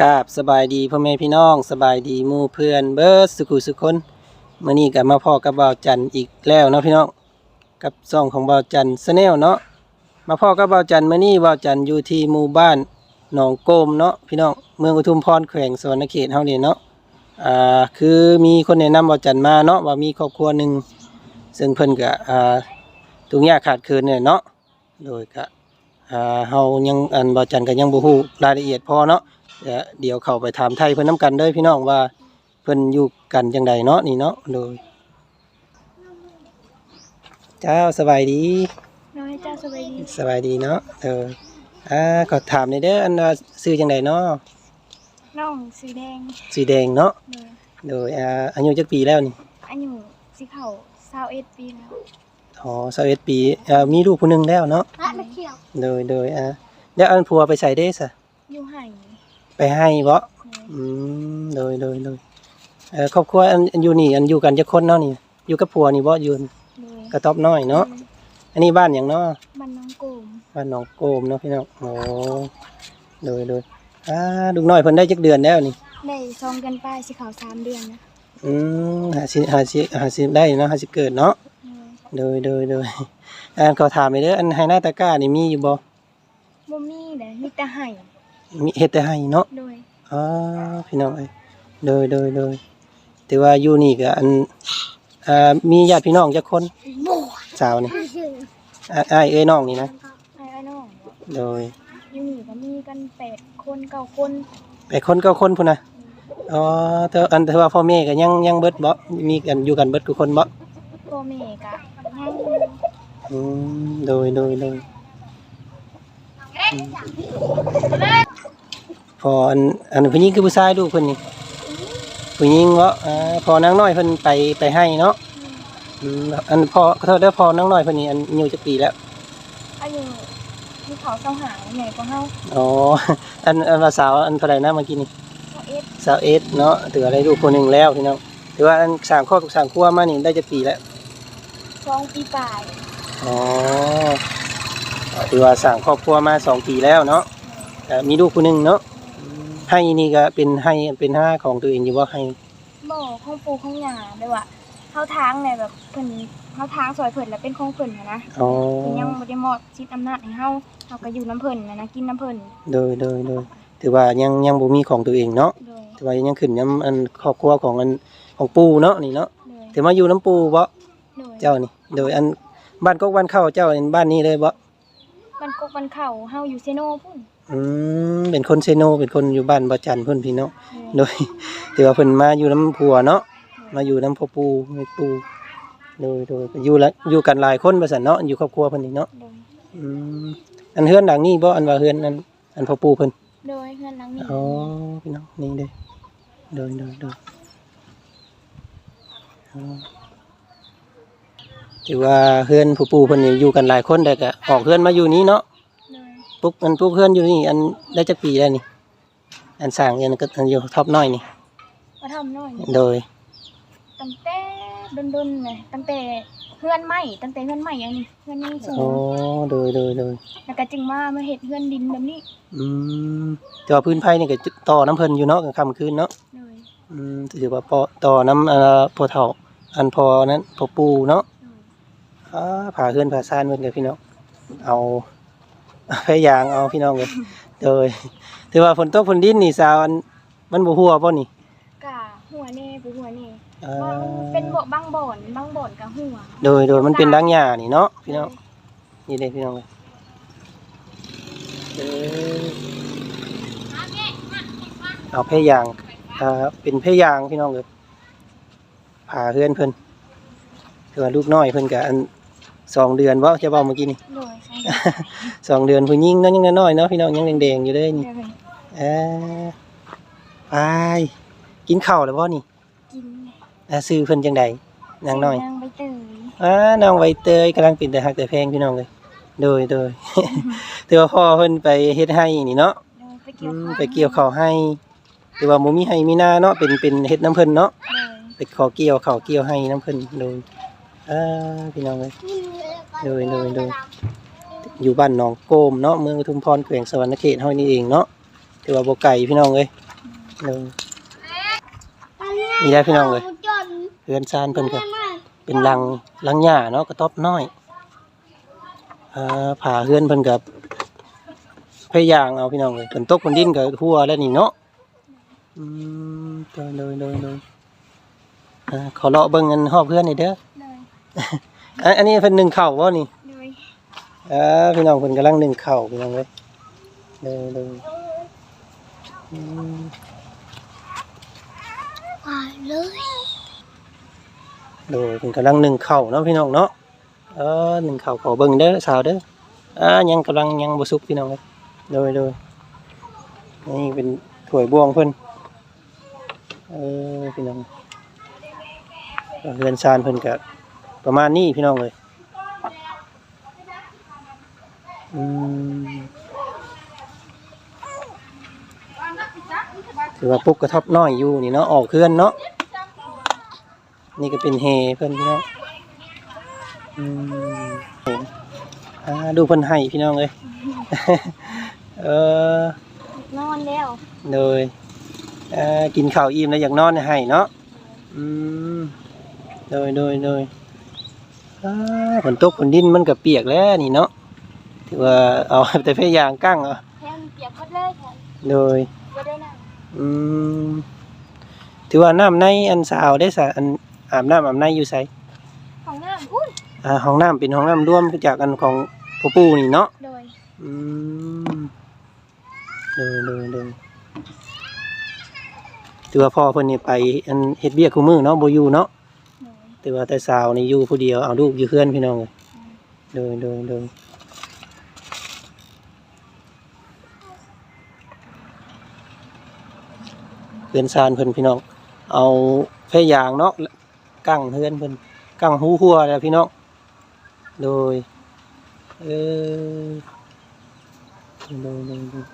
กาบสบายดีพ่อแม่พี่น้องสบายดีมู่เพื่อนเบิร์ดสุขุสุขคนมื่อนี้ก็มาพ่อกับบ่าวจันอีกแล้วเนาะพี่น้องกับซ่องของบ่าวจันสแนลเนาะมาพ่อกับบ่าวจันทร์มื่อนี้บ่าวจันอยู่ที่หมู่บ้านหนองโกมเนาะพี่น้องเมืองอุทุมพรแขวงสวรรณเขตเฮานี่เนาะอ่าคือมีคนแนะนำบ่าวจันมาเนาะว่ามีครอบครัวหนึ่งซึ่งเพิ่นก็อ่าทุกอย่างขาดเคินเนี่ยเนาะโดยก็อ่าเฮายังอันบ่าวจันทร์ก็ยังบ่ฮู้รายละเอียดพอเนาะ เดี๋ยวเดี๋ยวเข้าไปถามไทยเพิ่นน้ำกันเด้อพี่น้องว่าเพิ่นอยู่กันจังใดเนาะนี่เนาะโดยเจ้าสบายดีน้อยเจ้าสบายดีสบายดีเนาะเอออ่าก็ถามในอยเด้ออันว่าซื้อจังใดเนาะน้องสีแดงสีแดงเนาะเลยโดยอ่าอายุจักปีแล้วนี่อายุสีเข่าสาวเอ็ดปีแล้วอ๋อ21ปีอ่ามีลูกผู้หนึงแล้วเนาะพระมาเขียวโดยโดยอ่าแล้วอันผัวไปใส่เด้ซะอยู่ไห่ ไปให้บ่อืมโดยโดยโดยเอ่อครอบครัวอันอันอยู่นี่อันอยู่กันจักคนเนาะนี่ อยู่กับผัวนี่บ่อยู่เลยกระต๊อบน้อยเนาะ อันนี้บ้านอย่างเนาะ บ้านน้องโกมบ้านหนองโกมเนาะพี่น้องโอ้โดยโดยอ่าลูกน้อยเพิ่นได้จักเดือนแล้วนี่ ได้ซองกันป้ายสีเข่าสามเดือนนะอืมหาสิหาสิหาสิได้เนาะหาสิเกิดเนาะเลยโดยโดยโดยอันเขาถามไปเด้ออันไฮนาตะกร้านี่มีอยู่บ่บ่มีเลยมีแต่ไห่ มีเฮ็ดแต่ให้เนาะโดยอ๋อพี่น้องเอ้ยโดยโดยโดยแต่ว่าอยู่นี่ก็อันอ่ามีญาติพี่น้องจักคนสาวนี่อ่าอ้ายเอ้ยน้องนี่นะไอ้ไอ้น้องโดยอยู่นี่ก็มีกันแปดคนเก้าคนไปคนเก็คนพุ่นนะอ๋อแต่อันแต่ว่าพ่อแม่ก็ยังยังเบิดบ่มีกันอยู่กันเบิดทุกคนบ่พ่อแม่ก็ยังอืมโดยโดยโดย อืมพออันอันผู้หญิงคือผู้ชายลูกเพิ่นนี่ผู้หญิงเนาะอ่าพอนางน้อยเพิ่นไปไปให้เนาะอืมอันพอขอโทษเด้อพอนางน้อยเพิ่นนี่อันอายุจักปีแล้วอายุมีเขาเศร้าหาใหญ่กว่าเฮาอ๋ออันอันว่าสาวอันเท่าไหร่นะเมื่อกี้นี่เฮาเอ็ดสาวเอสเนาะถืออะไรลูกคนหนึงแล้วพี่น้องถือว่าอันสร้างครอบสร้างครัวมานี่ได้จักปีแล้ว สองปีปลายอ๋อถือว่าสั่งครอบครัวมาสองปีแล้วเนาะแต่มีลูกคนหนึ่งเนาะ ให้นี่ก็เป็นให้เป็นห้าของตัวเองอยู่ว่าให้บ่ของปู่ของย่าเลยว่าเฮาทางเนี่ยแบบเพิ่นเฮาทางซอยเพิ่นแล้วเป็นของเพิ่นน่ะนะอ๋อเพิ่นยังบ่ได้มอบสิทธิ์อำนาจให้เฮาเฮาก็อยู่น้ำเพิ่นน่ะนะกินน้ำเพิ่นโดยโดยโดยถือว่ายังยังบ่มีของตัวเองเนาะโดยถือว่ายังขึ้นยังอันครอบครัวของอันของปู่เนาะนี่เนาะโดยถือมาอยู่น้ำปู่บ่โดยเจ้านี่ โดยอันบ้านกกบ้านเข้าเจ้าอันบ้านนี้เลยบ่มันกกมันเข้าเฮาอยู่เซโนพุ่น อืมเป็นคนเซโนเป็นคนอยู่บ้านบ่จันทน์เพิ่นพี่เนาะโดยโดยถือว่าเพิ่นมาอยู่น้ำผัวเนาะมาอยู่น้ำพ่อปู่แม่ปู่โดยโดยอยู่ละอยู่กันหลายคนว่าซั่นเนาะอยู่ครอบครัวเพิ่นนี่เนาะโดยอืมอันเฮือนหลังนี้บ่อันว่าเฮือนอันอันพ่อปู่เพิ่นโดยเฮือนหลังนี้อ๋อพี่น้องนี่เด้โดยโดยโดยอ๋อถือว่าเฮือนพ่อปู่เพิ่นนี่อยู่กันหลายคนแต่ก็ออกเฮือนมาอยู่นี้เนาะโดย ปุ๊กอันปุ๊กเฮือนอยู่นี่ อันได้จักปีแล้วนี่ อันสร้างอันก็อันอยู่ท็อปน้อยนี่มาทำน้อยนี่โดยตั้งแต่ดนๆเลยตั้งแต่เฮือนใหม่ตั้งแต่เฮือนใหม่อันนี้เฮือนยังสูอ๋องโดยโดยโดยแล้วก็จึงมามาเฮ็ดเฮือนดินแบบนี้อืมแต่ว่าพื้นไผ่นี่ก็ต่อน้ำเพิ่นอยู่เนาะกลางค่ำคืนเนาะโดยอืมถือว่าปอต่อน้ำเอ่อพอเฒ่าอันพอนั้นพอปูเนาะโดยอ่าผ่าเฮือนผ่าซ่านเพิ่นกับพี่น้องเอา พยายางเอาพี่น้องเลยโดยถือว่าฝนตกฝนดินนี่สาวอันมันบ่หัวบ่นี่กะหัวแน่ปูหัวแน่อ่าบางเป็นบ่บางบ่อนบางบ่อนกับหัวโดยโดยมันเป็นดังหญ้านี่เนาะพี่น้องนี่เด้พี่น้องเลยเออเอาพยางอ่าเป็นพยางพี่น้องเลยผ่าเฮือนเพิ่นถือว่าลูกน้อยเพิ่นก็อัน สองเดือนบ่จะเว้าเมื่อกี้นี่ โดยใช่สองเดือนผู้หญิงเนาะยังน้อยๆเนาะพี่น้องยังแดงๆอยู่เลยนี่โดยเออไปกินข้าวแล้วบ่นี่กินอ่าซื้อเพิ่นจังใดนางน้อยนางใบเตยอ่าน้องใบเตยกำลังเป็นแต่ฮักแต่แพงพี่น้องเลยโดยโดยแต่ว่าพ่อเพิ่นไปเฮ็ดให้นี่เนาะโดยไปอืเกี่ยวมข้าวไปเกี่ยวข้าวให้แต่ว่าบ่มีให้มีนาเนาะเป็นเป็นเฮ็ดน้ำเพิ่นเนาะ โดยไปขอเกี่ยวข้าวเกี่ยวให้น้ำเพิ่นโดย อ่าพี่น้องเลยโดยโดยโดยอยู่บ้านหนองโกมเนาะเมืองปทุมพรแขวงสวรรณเขตเฮานี่เองเนาะถือว่าบ่ไกลพี่น้องเอ้ยเลยนี่ได้พี่น้องเลยเพื่อนซานเพิ่นก็เป็นลังลังหญ้าเนาะกระต๊อบน้อยเอ่อผ่าเฮือนเพิ่นกับพยายางเอาพี่น้องเลยฝนตกฝนดินก็ทั่วแล้วนี่เนาะอืมโดยโดยโดยโดยอ่าขอเลาะเบิ่งเงินหอบเพื่อนนี่เด้อเลย อันอันนี้เพิ่นนึ่งข้าวบ่นี่เลยเออพี่น้องเพิ่นกำลังนึ่งข้าวพี่น้องเอ้ยเลยเลยอืมหวานเลยโดยเพิ่นกำลังนึ่งข้าวเนาะพี่น้องเนาะเออนึ่งข้าวขอเบิ่งเด้อสาวเด้ออ่ายังกำลังยังบ่สุกพี่น้องเอ้ยโดยโดยนี่เป็นถ้วยบวงเพิ่นเออพี่น้องก็เรือนซานเพิ่นก็ ประมาณนี้พี่น้องเลยอืมถือว่าปุ๊กกระทบน้อยอยู่นี่เนาะออกเคลื่อนเนาะนี่ก็เป็นเฮเพื่อนพี่น้องอืมเห็นอ่าดูเพิ่นให้พี่น้องเลยเออนอนแล้วโดยเอ่อกินข้าวอิ่มแล้วอยากนอนให้เนาะอืมโดยโดยโดยอ่า ฝนตกฝนดินมันก็เปียกแล้วนี่เนาะถือว่าเอาแต่พยายามกั้งเอาแค่มันเปียกหมดเลยค่ะโดยก็ได้นั่งอืมถือว่าน้ำในอันสาวได้สะอันอาบน้ำอาบในอยู่ไสของน้ำพุ่นอ่าห้องน้ำเป็นห้องน้ำร่วมจากอันของพ่อปู่นี่เนาะ โดยอืมเดยเดยเดยถือว่าพ่อเพิ่นนี่ไปอันเฮ็ดเบี้ยคู่มือเนาะบ่อยู่เนาะโดย แต่ว่าแต่สาวนี่อยู่ผู้เดียวเอาลูกอยู่เพื่อนพี่น้องเลยเดยเดยเดยเพื่อนซานเพิ่นพี่น้องเอาแพยางเนาะกั้งเฮือนเพิ่นกั้งหูหัวแล้วพี่น้องโดยเออโดยโดยโดย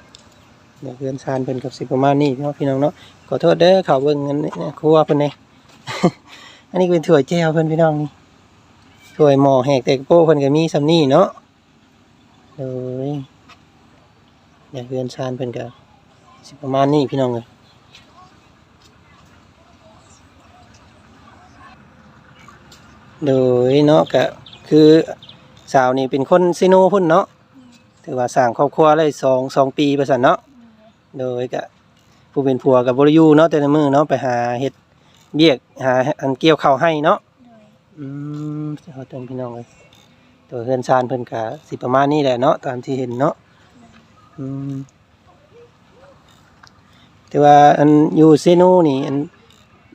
เดี๋ยวเพื่อนซานเพิ่นกับสิประมาณนี้เนาะพี่น้องเนาะขอโทษเด้อข่าวเบิ่งอันนี้ครัวเพิ่นเนี่ อันนี้เป็นถ้วแก้วเพิ่อนพี่น้องนี่ถ้วหมอแหกแต่กโป้เพิ่อนก็มีซำนี้เนาะโดยเดี๋ยเพื่อนซานเพิ่อนก็สิประมาณนี้พี่น้องเอ้ยโดยเนาะก็คือสาวนี่เป็นคนซิโนพุ่นเนาะถือว่าสร้างครอบครัวได้สองสองปีประสันเนาะโดยก็ผู้เป็นผัวกับบริยูเนาะแต่ละมือเนาะไปหาเฮ็ด เบียกหาอันเกี่ยวข้าวให้เนาะโดยอืมเอาเตือนพี่น้องเลยตัวเฮือนซานเพิ่นก็สิประมาณนี้แหละเนาะตามที่เห็นเนาะอืมแต่ว่าอันอยู่เซโนนี่อัน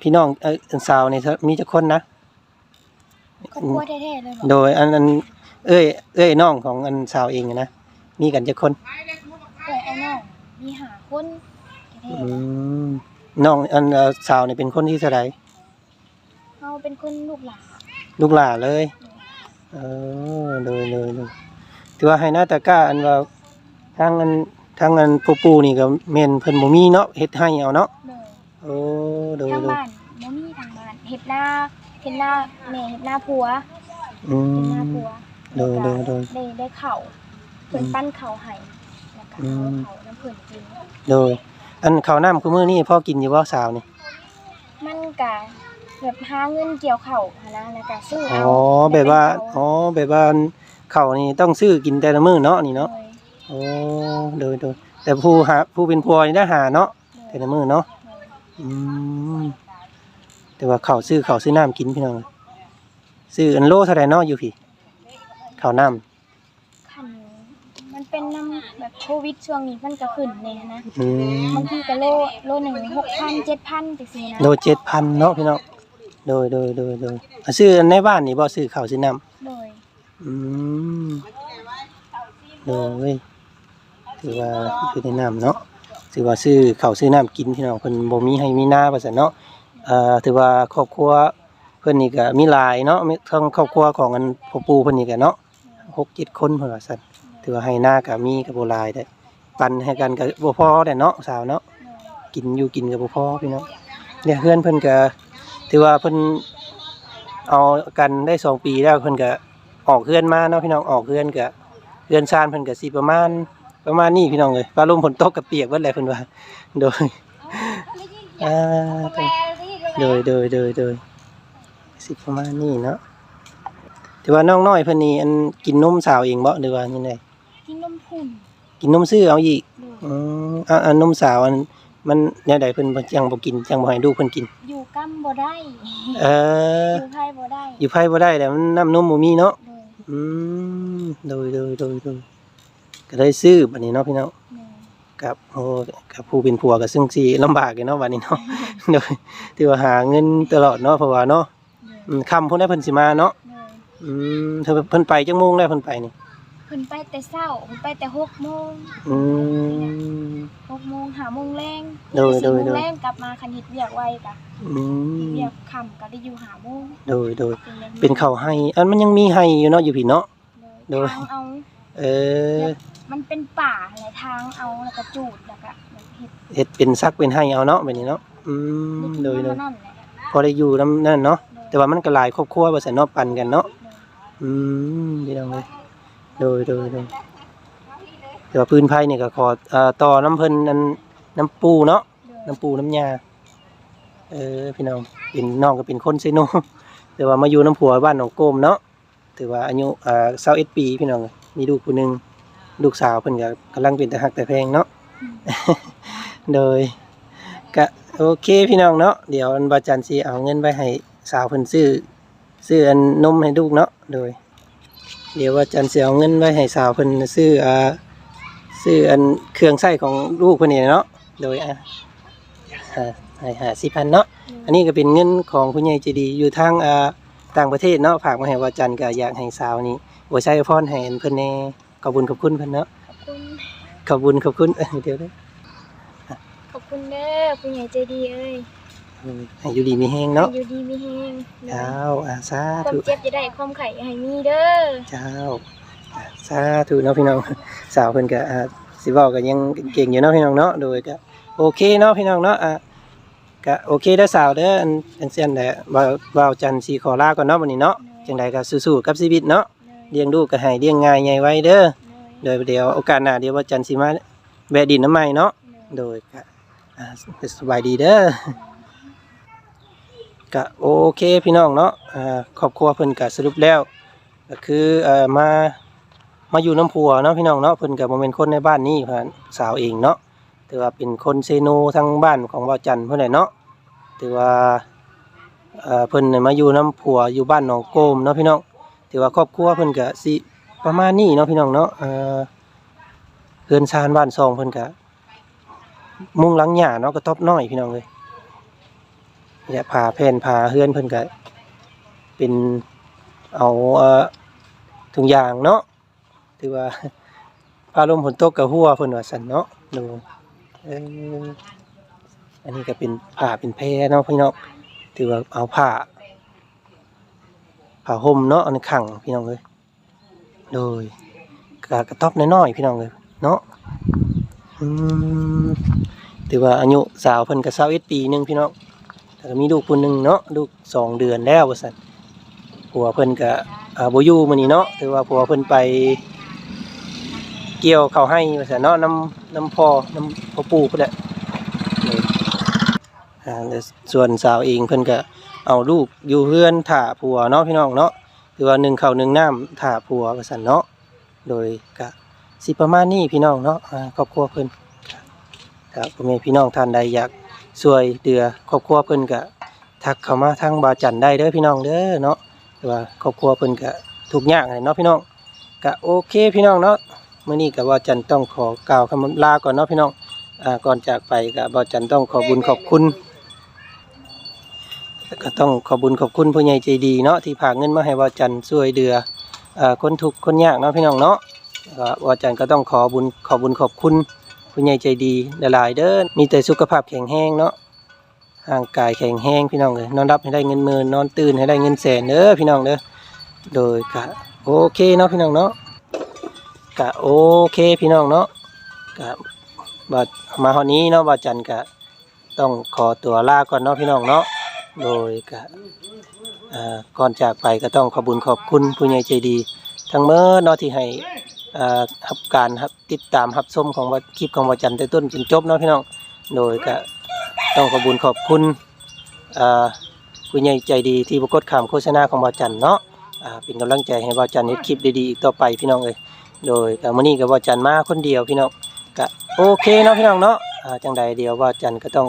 พี่น้องเอออันสาวนี่มีจักคนนะ ครอบครัวแท้ๆเลยบอกโดยอันอันเอ้ยเอ้ยน้องของอันสาวเองอะนะมีกันจะคน เอ้ยไอ้น้องมีหาคนแท้อืม น้องอันเอ่อสาวนี่เป็นคนที่เท่าไหรๆเขาเป็นคนลูกหลานลูกหลานเลยเออโดยโดยโดยถือว่าให้หน้าตะกร้าอันว่าทางอันทางอันปูปูนี่ก็เมนเพิ่นบ่มีเนาะเฮ็ดให้เอาเนาะโดยโอ้โดยทางโดยบ้านบ่มีทางบ้านเฮ็ดหน้าเฮ็ดหน้าแม่เฮ็ดหน้าผัวอืเฮ็ดหมน้าผัวโดยโดยโดย ได้ได้เข่าเพิ่นปั้นเข่าให้แล้วก็อืเอามเข่าน้ำเพิ่นกิน โดย อันข้าวน้ำคือมื้อนี้พ่อกินอยู่บ่สาวนี่มันก็แบบหาเงินเกี่ยวเข่าหั้นนะแล้วก็ซื้ออ๋เอาอแบบว่าอ๋อแบบว่าข้าวนี่ต้องซื้อกินแต่ละมื้อเนาะนี่เนาะ โอ้โดยโดยแต่ผู้หาผู้เป็นผัวนี่ได้หาเนาะแต่ละมื้อเนาะอืมแต่ว่าข้าวซื้อข้าวซื้อน้ำกินพี่น้องซื้ออันโลเท่าไหร่เนาะอยู่พี่ข้าวน้ำคันมัน เป็นน้ำแบบโควิดช่วงนี้มันก็ขึ้นแน่นะอืมบางทีก็โลโลหนึ่งหกพันเจ็ดพันจังซี่นะโลเจ็ดพันเนาะพี่น้องโดยโดยโดยโดยอะซื้ออันในบ้านนี่บ่ซื้อข้าวซื้อน้โดยำอืมโดยถือว่าคือในน้ำเนาะถือว่าซื้อข้าวซื้อน้ำกินพี่น้องเพิ่นบ่มีให้มีหน้าว่าซั่นเนาะเอ่อถือว่าครอบครัวเพิ่นนี่ก็มีหลายเนาะมีทั้งครอบครัวของอันพ่อปู่เพิ่นนี่ก็เนาะหกเจ็ดคนเพิ่นว่าซั่น ถือว่าให้หน้าก็มีก็บ่หลายได้ปันให้กันก็บ่พอได้เนาะสาวเนาะโดยกินอยู่กินกับบ่พอพี่น้องเนี่ยเพื่อนเพิ่นก็ถือว่าเพิ่นเอากันได้สองปีแล้วเพิ่นก็ออกเพื่อนมาเนาะพี่น้องออกเพื่อนก็เพื่อนซานเพิ่นก็สิประมาณประมาณนี้พี่น้องเลยฟ้าลมฝนตกกับเปียกเบิดแหละเพิ่นว่าโดยอ่าแม่ที่ก็โดยโดยโดยโดยสิประมาณนี้เนาะแต่ว่าน้องน้อยเพิ่นนี่อันกินนมสาวเองบ่หรือว่ายังไง กินนมพุ่นกินนมซื้อเอาอีกโดยอืมอ่าอันนมสาวอันมันแนวใดเพิ่นบ่จังบ่กินจังบ่ให้ลูกเพิ่นกิน อยู่กัมบ่ได้เออ อยู่ไผบ่ได้อยู่ไผบ่ได้แล้วมันน้ำนมบ่มีเนาะ โดยอืมโดยโดยโดยโดยก็ได้ซื้อบัดนี้เนาะพี่น้องแม่กับโอ้กับผู้เป็นผัวก็ซึ่งสิลำบากอยู่เนาะบัดนี้เนาะ โดยที่ว่าหาเงินตลอดเนาะเพราะว่าเนาะโดยอืมค่ำพุ่นได้เพิ่นสิมาเนาะโดยอืมเธอเพิ่นไปจังโมงได้เพิ่นไปนี่ เพิ่นไปแต่เช้าเพิ่นไปแต่6โมงอืม6โมง5โมงแรงโดยโดยสี่โดโมงยแรงกลับมาคันเฮ็ดเวียกไวกะอืมเวียกค่ำก็ได้อยู่5โมงโดยโดยเป็นอย่างเป็นข้าวให้ อันมันยังมีให้อยู่เนาะอยู่พี่เนาะ โดโดยย ทางเอาเออมันเป็นป่าหลายทางเอาแล้วก็จูดแล้วก็เฮ็ดเฮ็ดเป็นซักเป็นให้เอาเนาะแบบนี้เนาะอืมโดยโดยนั่นแหละพอได้อยู่นำนั่นเนาะโดยแต่ว่ามันก็หลายครอบครัวว่าซั่นเนาะปันกันเนาะโดยอืมพี่น้องเลย โดยโดยโดยแต่ว่าพื้นไผ่นี่ก็ขอเอ่อต่อน้ำเพิ่นอันน้ำปูเนาะโดยน้ำปูน้ำยาเออพี่น้องเป็นน้องก็เป็นคนเซโนแต่ว่ามาอยู่น้ำผัวบ้านหนองโกมเนาะถือว่าอายุอ่า21ปีพี่น้องมีลูกผู้หนึงลูกสาวเพิ่นก็กำลังเป็นแต่ฮักแต่แพงเนาะโดยก็โอเคพี่น้องเนาะเดี๋ยวอันบาจันสิเอาเงินไปให้สาวเพิ่นซื้อซื้ออันนมให้ลูกเนาะโดย เดี๋ยวว่าจันสิเอาเงินไว้ให้สาวเพิ่นซื้ออ่าซื้ออันเครื่องใช้ของลูกเพิ่นนี่เนาะโดยอะอ่าให้หาสิพันเนาะอันนี้ก็เป็นเงินของผู้ใหญ่ใจดีอยู่ทางอ่าต่างประเทศเนาะฝากมาให้ว่าจันก็อยากให้สาวนี้บ่ใช้พรให้เพิ่นแน่ขอบคุญขอบคุณเพิ่นเนาะขอบคุณขอบคุญขอบคุณเอ้ยเดี๋ยวเด้อขอบคุณเด้อผู้ใหญ่ใจดีเอ้ยอืม ให้อยู่ดีมีแฮงเนาะอยู่ดีมีแฮงเจ้าอาสาความธุเจ็บจะได้ความไข่ให้มีเด้อเจ้าอ่าสาธุเนาะพี่น้องสาวเพิ่นก็อ่าสิเว้าก็ยังเก่งอยู่เนาะพี่น้องเนาะโดยก็โอเคเนาะพี่น้องเนาะอะก็โอเคเด้อสาวเด้ออันอันเสียนแหละว่าว่าวจันทร์สิขอลาก่อนเนาะวันนี้เนาะจังใดก็สู้ๆกับชีวิตเนาะเลี้ยงลูกก็ให้เลี้ยงง่ายใหญ่ไว้เด้อ โดยเดี๋ยวโอกาสหน้าเดี๋ยวว่าจันทร์สิมาแวะดินน้ำใหม่เนาะ โดยก็อ่าสบายดีเด้อ ก็โอเคพี่น้องเนาะอ่าครอบครัวเพิ่นก็สรุปแล้วก็คือเอ่อมามาอยู่น้ำพัวเนาะพี่น้องเนาะเพิ่นก็บ่แม่นคนในบ้านนี้เพิ่นสาวเองเนาะถือว่าเป็นคนเซโนทั้งบ้านของบ่าวจันทร์เพิ่นแหละเนาะถือว่าเอ่อเพิ่นน่ะมาอยู่น้ำพัวอยู่บ้านหนองโกมเนาะพี่น้องถือว่าครอบครัวเพิ่นก็สิประมาณนี้เนาะพี่น้องเนาะเอ่อเรือนชานบ้านซองเพิ่นก็มุงหลังหญ้าเนาะก็ตอบน้อยพี่น้องเลย เนี่ยผ่าแผ่นผ่าเฮือนเพิ่นก็เป็นเอาเอ่อถุงยางเนาะถือว่าผ้าลมฝนตกกับหัวเพิ่นว่าสั่นเนาะดูเอออันนี้ก็เป็นผ้าเป็นแพรเนาะพี่น้องถือว่าเอาผ้าผ้าห่มเนาะอันนี้ขังพี่น้องเลยโดยกกระต๊อบน้อยๆพี่น้องเลยเนาะอืมถือว่าอายุสาวเพิ่นก็21ปีหนึงพี่น้อง แต่ก็มีลูกคนหนึ่งเนาะลูกสองเดือนแล้วว่าซั่นผัวเพิ่นก็อ่าบ่อยู่มื้อนี้เนาะถือว่าผัวเพิ่นไป เกี่ยวเขาให้ว่าซั่นเนาะน้ำน้ำพอน้ำพ่อปู่พุ่นแหละนี่อ่าแล้วส่วนสาวเองเพิ่นก็เอาลูกอยู่เฮือนถ่าผัวเนาะพี่น้องเนาะถือว่าหนึ่งเข้าหนึ่งน้ำถ่าผัวว่าซั่นเนาะโดยก็สิประมาณนี้พี่น้องเนาะอ่าครอบครัวเพิ่นครับพ่อแม่พี่น้องท่านใดอยาก ช่วยเหลือครอบครัวเพิ่นก็ทักเข้ามาทางบาจันได้เด้อพี่น้องเด้อเนาะแต่ว่าครอบครัวเพิ่นก็ทุกข์ยากเลยเนาะพี่น้องก็โอเคพี่น้องเนาะมื้อนี้ก็บาจันต้องขอกล่าวคำลาก่อนเนาะพี่น้องอ่าก่อนจากไปก็บาจันต้องขอบุญขอบคุณก็ต้องขอบุญขอบคุณผู้ใหญ่ใจดีเนาะที่ฝาเงินมาให้บาจันช่วยเหลือคนทุกคนยากเนาะพี่น้องเนาะก็ว่าอจารย์ก็ต้องขอบุญขอบุญขอบคุณ ผู้ใหญ่ใจดีหลายๆเด้อมีแต่สุขภาพแข็งแรงเนาะร่างกายแข็งแรงพี่น้องเลยนอนรับให้ได้เงินหมื่นนอนตื่นให้ได้เงินแสนเด้อพี่น้องเด้อโดยกะโอเคเนาะพี่น้องเนาะกะโอเคพี่น้องเนาะกะบัดมาฮอดนี้เนาะบาจันกะต้องขอตัวลาก่อนเนาะพี่น้องเนาะโดยกะก่อนจากไปก็ต้องขอบุญขอบคุณผู้ใหญ่ใจดี ทั้งเมื่อเนาะที่ให้ รับการรับติดตามรับชมของว่าคลิปของวาจันทร์แต่ต้นจนจบเนาะพี่น้องโดยก็ต้องขอบุญขอบคุณอ่าผู้ใหญ่ใจดีที่บ่กดข้ามโฆษณาของบ่าวจันเนาะอ่าเป็นกำลังใจให้บ่าวจันเฮ็ดคลิปดีๆอีกต่อไปพี่น้องเอ้ยโดยก็มื้อนี้ก็บ่าวจันมาคนเดียวพี่น้องก็โอเคเนาะพี่น้องเนาะจังใดเดียวบ่าวจันก็ต้อง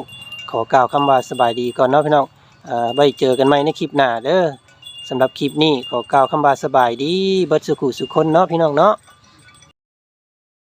ขอกล่าวคำว่าสบายดีก่อนเนาะพี่น้องอ่าไว้เจอกันใหม่ในคลิปหน้าเด้อสำหรับคลิปนี้ขอกล่าวคำว่าสบายดีเบิดสุขุสุขคนเนาะพี่น้องเนาะ